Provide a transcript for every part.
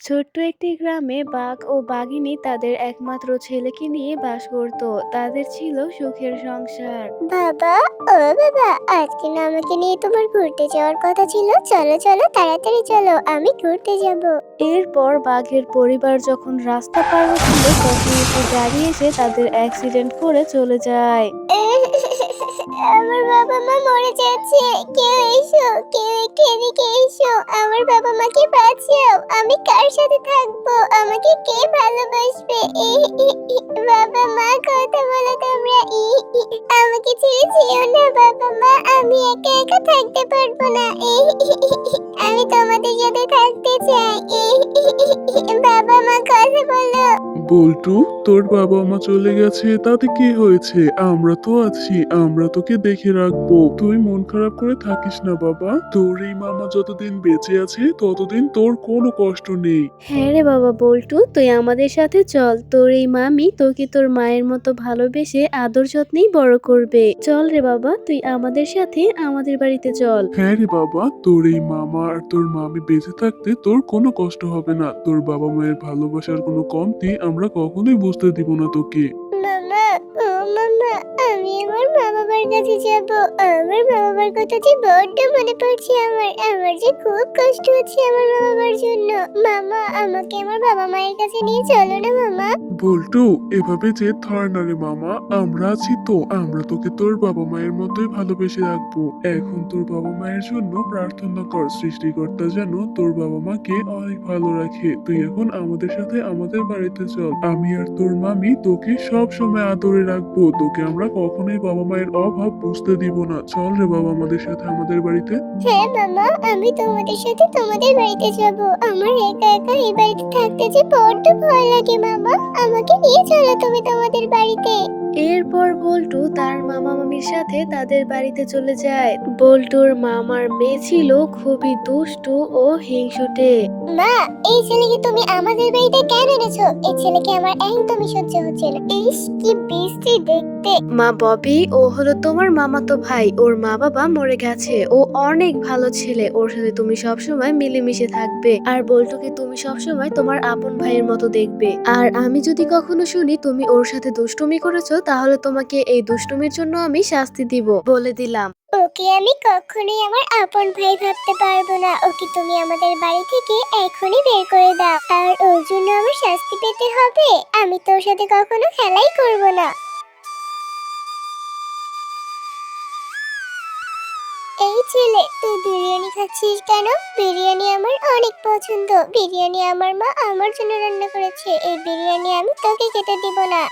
ছোট্ট একটি গ্রামে বাঘ ও বাঘিনী তাদের একমাত্র ছেলেকে নিয়ে বাস করত। তাদের ছিল সুখের সংসার। বাবা ও বাবা আজকে না আমাকে নিয়ে তোমার ঘুরতে যাওয়ার কথা ছিল? চলো চলো তাড়াতাড়ি চলো আমি ঘুরতে যাব। এরপর বাঘের পরিবার যখন রাস্তা পার হচ্ছিল তখন একটি গাড়ি এসে তাদের অ্যাক্সিডেন্ট করে চলে যায়। আমার বাবা মা মরে যাচ্ছে কেউ এসো কেউ একটু এদিকে এসো আমার বাবা মাকে বাঁচাও আমি কার সাথে থাকব আমাকে কে ভালোবাসবে বাবা মা কথা বলো তোমরা আমাকে ছেড়ে যেও না বাবা মা আমি একা একা থাকতে পারব না আমি তোমাদের সাথে থাকতে চাই বাবা মা কথা বলো বল্টু তোর বাবা মা চলে গেছে তাতে কি হয়েছে? আমরা তো আছি আমরা তোকে দেখে রাখব। তুই মন খারাপ করে থাকিস না বাবা। তোর এই মামা যতদিন বেঁচে আছে ততদিন তোর কোনো কষ্ট নেই। হ্যাঁ রে বাবা বল্টু তুই আমাদের সাথে চল। তোর এই মামি তোকে তোর মায়ের মতো ভালোবেসে আদর যত্নেই বড় করবে। চল রে বাবা তুই আমাদের সাথে আমাদের বাড়িতে চল। হ্যাঁ রে বাবা তোর এই মামা আর তোর মামি বেঁচে থাকতে তোর কোনো কষ্ট হবে না। তোর বাবা মায়ের ভালোবাসার কোনো কমতি আমরা কখনোই বুঝতে দিব না তোকে আমি আমার মা বাবার কাছে যাব। আমার মা বাবার কথা যে বড্ড মনে পড়ছে আমার। আমার যে খুব কষ্ট হচ্ছে আমার মা বাবার জন্য। মামা, আমাকে আমার বাবা মায়ের কাছে নিয়ে চলো না, মামা। বল্টু, এভাবে যে ধর না রে মামা। আমরা আছি তো। আমরা তোকে তোর বাবা মায়ের মতোই ভালোবেসে রাখব। এখন তোর বাবা মায়ের জন্য প্রার্থনা কর। সৃষ্টিকর্তা যেন তোর বাবা মাকে অনেক ভালো রাখে। তুই এখন আমাদের সাথে আমাদের বাড়িতে চল। আমি আর তোর মামি তোকে সব সময় আদরে রাখব। তোকে আমরা কখনোই বাবা মায়ের অভাব বুঝতে দিব না। চল রে বাবা, আমাদের সাথে আমাদের বাড়িতে। হ্যাঁ মামা আমি তোমাদের সাথে তোমাদের বাড়িতে যাব। আমার একা একা এই বাড়িতে থাকতে যে বড্ড ভয় লাগে মামা আমাকে নিয়ে চলো তুমি তোমাদের বাড়িতে। এরপর বল্টু তার মামা মামির সাথে তাদের বাড়িতে চলে যায়। বল্টুর মামার মেয়ে ছিল খুবই দুষ্টু ও হিংসুটে। মা এই ছেলেকে তুমি আমাদের বাড়িতে কেন এনেছো? এই ছেলেকে আমার একদমই সহ্য হচ্ছে না। ইস কি বিশ্রী দেখতে। মা ববি ও হলো তোমার মামাতো ভাই। ওর মা বাবা মরে গেছে। ও অনেক ভালো ছেলে। ওর সাথে তুমি সব সময় মিলেমিশে থাকবে। আর বল্টুকে তুমি সব সময় তোমার আপন ভাইয়ের মতো দেখবে। আর আমি যদি কখনো শুনি তুমি ওর সাথে দুষ্টুমি করেছ তাহলে তোমাকে এই দুষ্টুমির জন্য আমি শাস্তি দিব বলে দিলাম। ওকে, আমি কখনোই আমার আপন ভাই ভাবতে পারব না। ওকে, তুমি আমাদের বাড়ি থেকে এখনই বের করে দাও। আর ওর জন্য আমার শাস্তি পেতে হবে? আমি তোর সাথে কখনো খেলাই করব না। এই ছেলে, তুই বিরিয়ানি খাচ্ছিস কেন? বিরিয়ানি আমার অনেক পছন্দ। বিরিয়ানি আমার মা আমার জন্য রান্না করেছে। এই বিরিয়ানি আমি তোকে খেতে দিব না।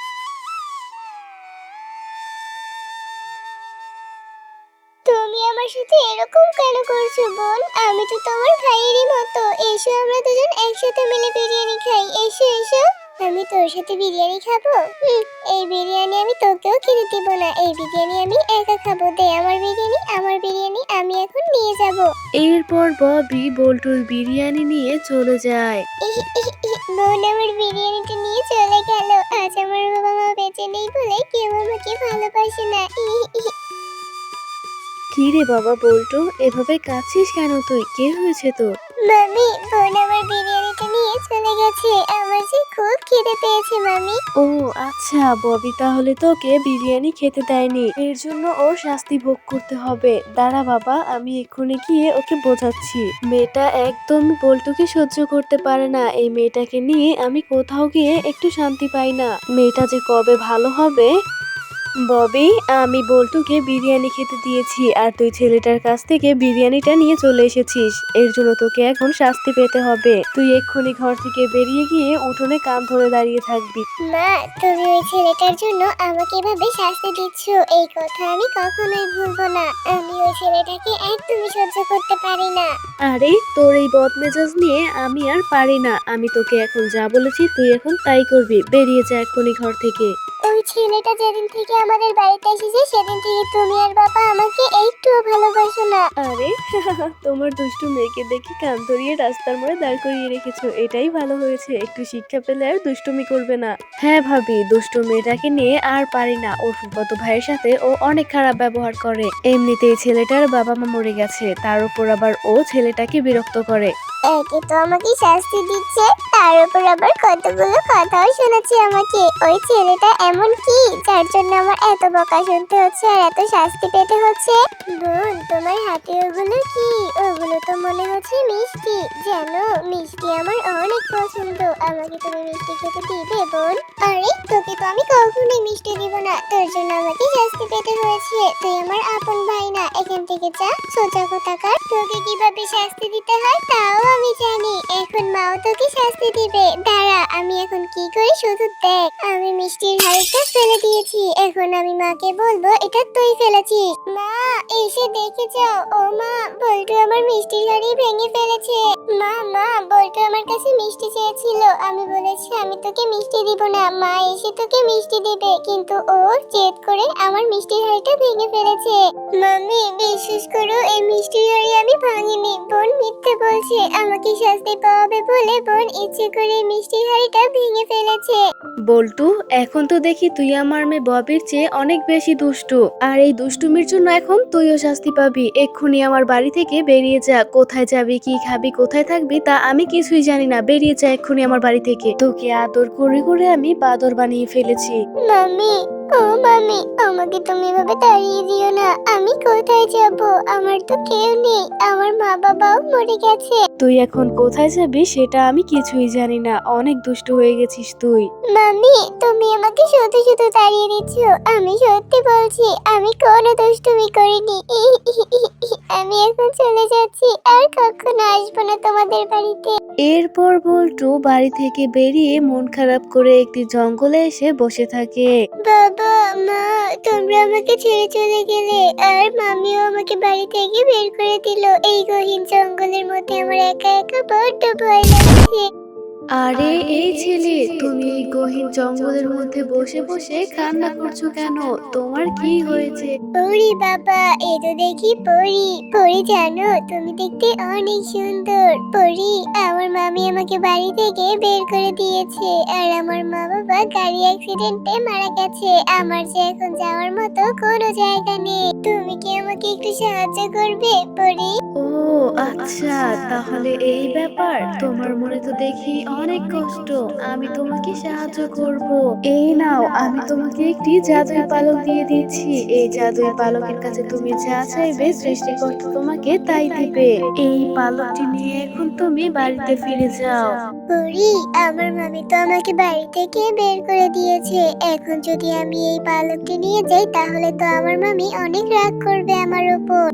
তুমি আমার সাথে এরকম কেন করছ বোন? আমি তো তোমার ভাইয়েরই মতো। এসো আমরা দুজন একসাথে মিলে বিরিয়ানি খাই। এসো এসো। আমি তোর সাথে বিরিয়ানি খাব? এই বিরিয়ানি আমি তোকেও খেতে দিব না। এই বিরিয়ানি আমি একা খাব। দে আমার বিরিয়ানি আমার বিরিয়ানি আমি এখন নিয়ে যাব। এরপর ববি বল্টুর বিরিয়ানি নিয়ে চলে যায়। বোন আমার বিরিয়ানিটা নিয়ে চলে গেল। আজ আমার বাবা মা বেঁচে নেই বলে কেউ আমাকে ভালোবাসে না। কি রে বাবা বল্টু এভাবে কাঁদছিস কেন তুই? কে হয়েছে তোর? মামি বোন আমার বিরিয়ানিটা নিয়ে চলে গেছে। আমার যে খুব খিদে পেয়েছে মামি। ও আচ্ছা ববি তাহলে তোকে বিরিয়ানি খেতে দেয়নি। এর জন্য ওর শাস্তি ভোগ করতে হবে। দাঁড়া বাবা আমি এক্ষুনি গিয়ে ওকে বোঝাচ্ছি। মেয়েটা একদম বল্টুকে সহ্য করতে পারে না। এই মেয়েটাকে নিয়ে আমি কোথাও গিয়ে একটু শান্তি পাই না। মেয়েটা যে কবে ভালো হবে ববি আমি বল্টুকে বিরিয়ানি খেতে দিয়েছি আর তুই ছেলেটার কাছ থেকে বিরিয়ানিটা নিয়ে চলে এসেছিস। এর জন্য তোকে এখন শাস্তি পেতে হবে। তুই এক্ষুনি ঘর থেকে বেরিয়ে গিয়ে উঠোনে কান ধরে দাঁড়িয়ে থাকবি। মা তুমি ওই ছেলেটার জন্য আমাকে এভাবে শাস্তি দিচ্ছ এই কথা আমি কখনোই ভুলবো না। আমি ওই ছেলেটাকে একদমই সহ্য করতে পারি না। আরে তোর এই বদমেজাজ নিয়ে আমি আর পারি না। আমি তোকে এখন যা বলেছি তুই এখন তাই করবি। বেরিয়ে যা এক্ষুনি ঘর থেকে। ওই ছেলেটা যেদিন থেকে আমাদের বাড়িতে এসেছে, সেদিন থেকে তুমি আর বাবা আমাকে একটুও ভালোবাসো না। আরে, তোমার দুষ্টু মেয়েকে দেখে কান ধরিয়ে রাস্তার মোড়ে দাঁড় করিয়ে রেখেছো। এটাই ভালো হয়েছে। একটু শিক্ষা পেলে আর দুষ্টুমি করবে না। হ্যাঁ ভাবি, দুষ্টু মেয়েটাকে নিয়ে আর পারি না। ওর ফুফাতো ভাইয়ের সাথে ও অনেক খারাপ ব্যবহার করে। এমনিতেই ছেলেটার বাবা মা মরে গেছে। তার উপর আবার ও ছেলেটাকে বিরক্ত করে। একে তো আমাকে শাস্তি দিচ্ছে। তার উপর আবার কতগুলো কথাও শোনাচ্ছে আমাকে। ওই ছেলেটা এমন কি? যার জন্য আমার এত বকা শুনতে হচ্ছে আর এত শাস্তি পেতে হচ্ছে? বোন, তোমার হাতে ওগুলো কি? ওগুলো তো মনে হচ্ছে মিষ্টি। জানো, মিষ্টি আমার অনেক পছন্দ। আমাকে তুমি মিষ্টি খেতে দিবে, বোন? আরে, তোকে তো আমি কখনোই মিষ্টি দিব না। তোর জন্য আমাকে শাস্তি পেতে হয়েছে। তুই আমার আপন ভাই না। এখান থেকে যা। সোজা কোথাকার? তোকে কীভাবে শাস্তি দিতে হয় তাও আমি জানি, এখন মাও তোকে শাস্তি দিবে। দাঁড়া, আমি এখন কি করি শুধু দেখ। আমি মিষ্টির হাড়িটা ফেলে দিয়েছি, এখন আমি মাকে বলব, এটা তুই ফেলেছিস। মা, এসে দেখে যাও। ও মা, বল্টু আমার মিষ্টির হাড়ি ভেঙে ফেলেছে। মা মা, বল্টু আমার কাছে মিষ্টি চেয়েছিল। আমি বলেছি, আমি তোকে মিষ্টি দিব না। মা এসে তোকে মিষ্টি দিবে, কিন্তু ও জেদ করে আমার মিষ্টির হাড়িটা ভেঙে ফেলেছে। মামি বিশ্বাস করো, এই মিষ্টির হাড়ি আমি ভাঙিনি। বোন মিথ্যে বলছে আমাকে শাস্তি পাওয়াবে বলে বোন ইচ্ছে করে এই মিষ্টির হাড়িটা ভেঙে ফেলেছে। বল্টু এখন তো দেখি তুই আমার মেয়ে ববির চেয়ে অনেক বেশি দুষ্টু। আর এই দুষ্টুমির জন্য এখন তুইও শাস্তি পাবি। এক্ষুনি আমার বাড়ি থেকে বেরিয়ে যা। কোথায় যাবি কি খাবি কোথায় থাকবি তা আমি কিছুই জানি না। বেরিয়ে যা এক্ষুনি আমার বাড়ি থেকে। তোকে আদর করে করে আমি বাদর বানিয়ে ফেলেছি। মামি ও মামি আমাকে তুমি এভাবে তাড়িয়ে দিও না। আমি কোথায় যাব? আমার তো কেউ নেই। আমার মা বাবাও মরে গেছে। তুই এখন কোথায় যাবি সেটা আমি কিছুই জানি না। অনেক দুষ্ট হয়ে গেছিস তুই। মামি তুমি আমাকে শুধু শুধু তাড়িয়ে দিচ্ছ। আমি সত্যি বলছি আমি কোনো দুষ্টুমি করিনি। আমি এখন চলে যাচ্ছি। আর কখনো আসব না তোমাদের বাড়িতে। এরপর বল্টু বাড়ি থেকে বেরিয়ে মন খারাপ করে একটি জঙ্গলে এসে বসে থাকে। বাবা মা, তোমরা আমাকে ছেড়ে চলে গেলে। আর মামিও আমাকে বাড়ি থেকে বের করে দিল। এই গহীন জঙ্গলের মধ্যে আমার একা একা বড্ড ভয় লাগছে। আরে, এই ছেলে, তুমি গহীন জঙ্গলের মধ্যে বসে বসে কান্না করছ কেন? তোমার কি হয়েছে? ওরে বাবা, এ তো দেখি পরি। পরি, জানো, তুমি দেখতে অনেক সুন্দর। পরি, আমার মামি আমাকে বাড়ি থেকে বের করে দিয়েছে। আর আমার মা বাবা গাড়ি অ্যাক্সিডেন্টে মারা গেছে। আমার যে এখন যাওয়ার মতো কোনো জায়গা নেই। তুমি কি আমাকে একটু সাহায্য করবে, পরি? আচ্ছা তাহলে এই ব্যাপার। তোমার মনে তো দেখি অনেক কষ্ট। আমি তোমাকে সাহায্য করব। এই নাও, আমি তোমাকে একটি জাদুই পালক দিয়ে দিচ্ছি। এই জাদুই পালকের কাছে তুমি যা চাইবে, সৃষ্টিকর্তা তোমাকে তাই দিবে। এই পালকটি নিয়ে এখন তুমি বাড়িতে ফিরে যাও। পরি আমার মামি তো আমাকে বাড়ি থেকে বের করে দিয়েছে। এখন যদি আমি এই পালকটি নিয়ে যাই, তাহলে তো আমার মামি অনেক রাগ করবে আমার উপর।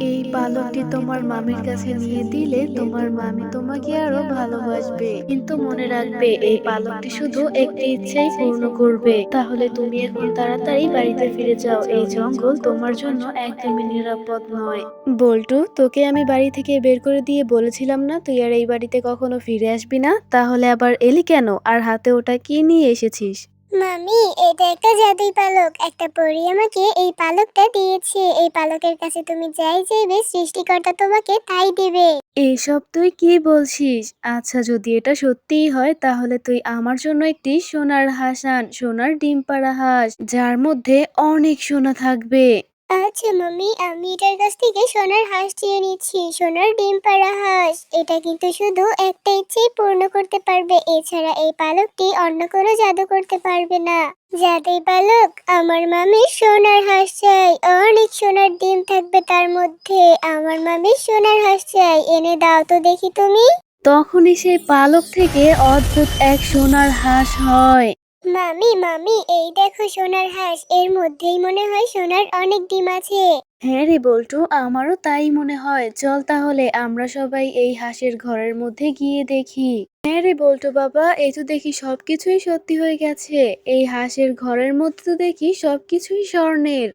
এই পালকটি তোমার মামির কাছে নিয়ে দিলে তোমার মামি তোমাকে আরও ভালোবাসবে। কিন্তু মনে রাখবে, এই পালকটি শুধু একটি ইচ্ছেই পূর্ণ করবে। তাহলে তুমি এখন তাড়াতাড়ি বাড়িতে ফিরে যাও। এই জঙ্গল তোমার জন্য একদমই নিরাপদ নয়। বল্টু, তোকে আমি বাড়ি থেকে বের করে দিয়ে বলেছিলাম না তুই আর এই বাড়িতে কখনো ফিরে আসবি না? তাহলে আবার এলি কেন? আর হাতে ওটা কি নিয়ে এসেছিস? মামি, এটা একটা জাদুই পালক। একটা পরী আমাকে এই পালকটা দিয়েছে। এই পালকের কাছে তুমি যাই যাইবে সৃষ্টিকর্তা তোমাকে তাই দিবে। এইসব তুই কি বলছিস? আচ্ছা যদি এটা সত্যিই হয়, তাহলে তুই আমার জন্য একটি সোনার হাসান, সোনার ডিম পাড়া হাঁস, যার মধ্যে অনেক সোনা থাকবে। আচ্ছা মামি আমি এটার কাছ থেকে সোনার হাঁস চেয়ে নিচ্ছি। সোনার ডিম পাড়া হাঁস। এটা কিন্তু শুধু একটা ইচ্ছেই পূর্ণ করতে পারবে। এছাড়া এই পালকটি অন্য কোনো জাদু করতে পারবে না। জাদুই পালক, আমার মামির সোনার হাঁস চাই। অনেক সোনার ডিম থাকবে তার মধ্যে। আমার মামি সোনার হাঁস চাই। এনে দাও তো দেখি তুমি। তখনই সেই পালক থেকে অদ্ভুত এক সোনার হাঁস হয়। মামি মামি, এই দেখো সোনার হাঁস। এর মধ্যেই মনে হয় সোনার অনেক ডিম আছে। হ্যাঁ রে বল্টু, আমারও তাই মনে হয়। চল তাহলে আমরা সবাই এই হাঁসের ঘরের মধ্যে গিয়ে দেখি। হ্যাঁ রে বল্টু বাবা, এই তো দেখি সবকিছুই সত্যি হয়ে গেছে। এই হাঁসের ঘরের মধ্যে তো দেখি সবকিছুই স্বর্ণের।